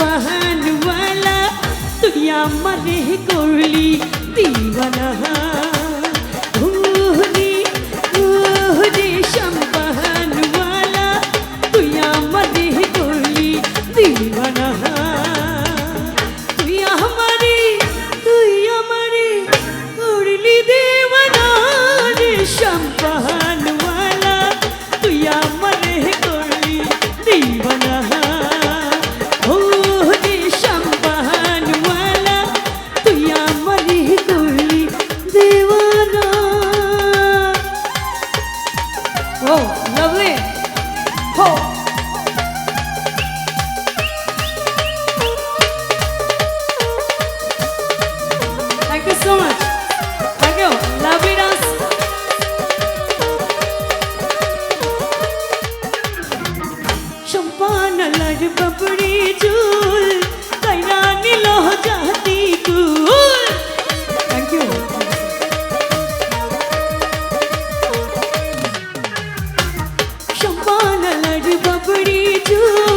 সম্পাহানওয়ালা তুই আমারে করলি দিওয়ানা Thank you so much. Thank you. Love you, dance. সম্পানালার বাপড়ি চুল কাইরা নিল জাতি কুল থ্যাংক ইউ সম্পানালার বাপড়ি চুল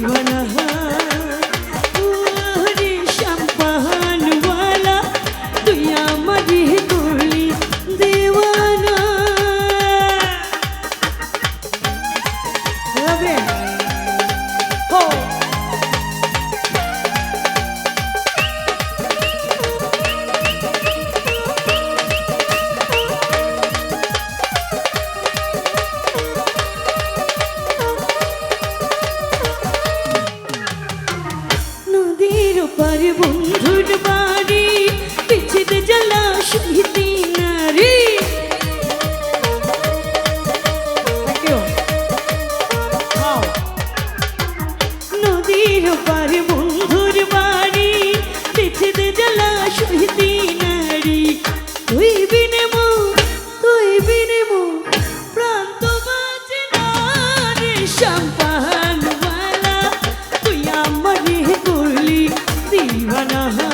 দিওয়ানা বন্ধুর বাড়ি পিছিতে জ্বালা সহিতি নারী. Wow. নদীর পার বন্ধুর বাড়ি পিছিতে জ্বালা সহিতি নারী তুই বিনে মো তুই বিনে মো প্রান্ত বাজে না রে সম্পানওয়ালা দিওয়ানা